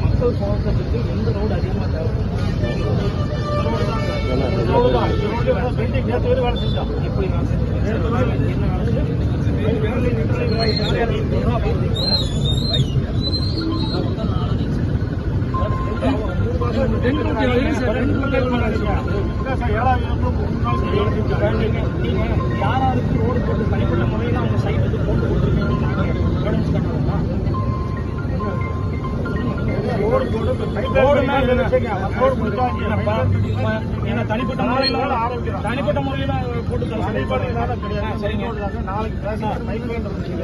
மக்கள் போக்குறதுக்கு எந்த ரோடு அதிகமாக பெண்டிங் நேற்று வேலை செஞ்சோம். எப்படி யாராருக்கு ரோடு போட்டு தனிப்பட்ட முறையில் அவங்க என்ன தனிப்பட்ட முறையில். தனிப்பட்ட முறையில் போட்டு. சரிங்க.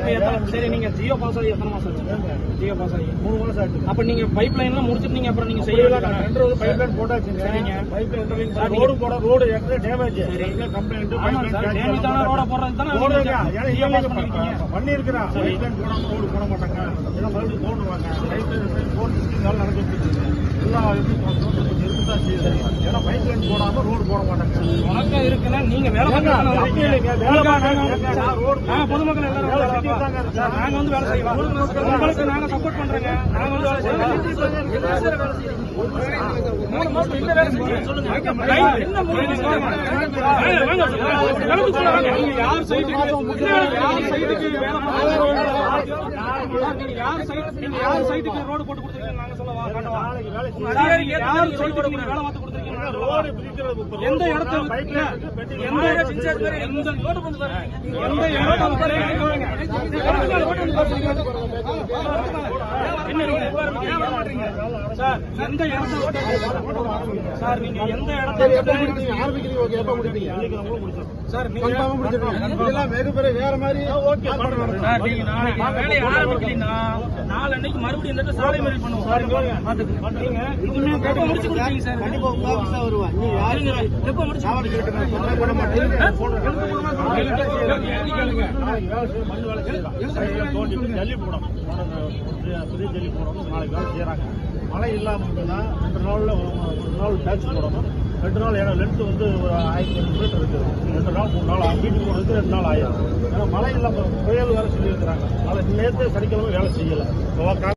எத்தனை- சரி நீங்க ஜியோ பாஸ் ஆகி எத்தனை மாசம் ஆச்சு? ஜியோ பாஸ் ஆகி. மூணு மாசம் ஆச்சு. அப்ப நீங்க பைப் லைன்லாம் முடிச்சிட்டு நீங்க அப்புறம் நீங்க செய்யல. ரெண்டு ரோடு pipeline போட்டாச்சுங்க. சரிங்க. பண்ணி ரோடு போட ரோடு சார். cancel டேமேஜ் ஆன ரோட போடுறது தானே போட மாட்டாங்க. மறுபடியும். நாள் நடந்துட்டு. எல்லா இதுவும் கொஞ்சம் இருக்குதான் செய்யுது. ஏன்னா pipeline போடாம ரோடு போட மாட்டாங்க. வணக்கம் இருக்குன்னா நீங்க வேலை பொதுமக்கள். நாங்க வந்து வேலை செய்வோம் உங்களுக்கு நாங்க சப்போர்ட் பண்றோங்க நாங்க வந்து வேலை செய்வோம் மூணு மாசம் இந்த வேலை செய்யுங்க. என்ன மூணு மாசம் வாங்க, வாங்க, வாங்க. எனக்கு சொல்ல வாங்க. நீங்க யார் சைட்டுக்கு யார் சைட்டுக்கு வேலை பார்க்கறீங்க? நீங்க யார் சைட் யார் சைட்டுக்கு ரோடு போட்டு கொடுத்துருக்கீங்க நாங்க சொல்லவா? காட்டவா யார் சைட்டுக்கு நீங்க வேலை பார்த்து கொடுத்துருக்கீங்க ரோடு பிரிக்கிறது எந்த ரோடு இடத்துல. எந்த எந்த எந்த சார் எந்த இடத்துல சார் நீங்க எந்த இடத்துல ஆரம்பிக்கிறீங்க ஓகே எப்ப முடிப்பீங்க சார் நீங்க இதெல்லாம் வெகு வேற மாதிரி ஓகே சார் நீங்க நாளைக்கு வேலையை ஆரம்பிக்கலீங்கன்னா நாளன்னைக்கு மறுபடியும் இந்த சாலை மறியல் பண்ணுவோம். சார் நீங்க எப்ப முடிச்சு கொடுப்பீங்க சார்? கண்டிப்பா உங்க ஆபீஸ் தான் வருவேன் நீ யாருங்க எப்ப முடிச்சு சாவடி கேட்டு நான் பண்ண மாட்டேன். போன் நாளைக்கு வேலை செய்ய மண் வேலை செய்யலாம் தோண்டி ஜல்லி போடும் புதிய ஜல்லி போடணும். நாளைக்கு வேலை செய்யறாங்க. மழை இல்லாம இருந்ததுன்னா ரெண்டு நாள்ல ஒரு நாள் பேட்ச் போடணும். ரெண்டு நாள் ஏன்னா லென்த்து வந்து ஒரு ஆயிரத்தி ஐநூறு மீட்டர் இருக்குது ரெண்டு நாள் மூணு நாள் வீட்டுக்கு போகிறதுக்கு ரெண்டு நாள் ஆயிரும். ஏன்னா மழை இல்லாமல் புயல் வேலை செஞ்சுருக்கிறாங்க அதை நேற்று சனிக்கிழமை வேலை செய்யலை.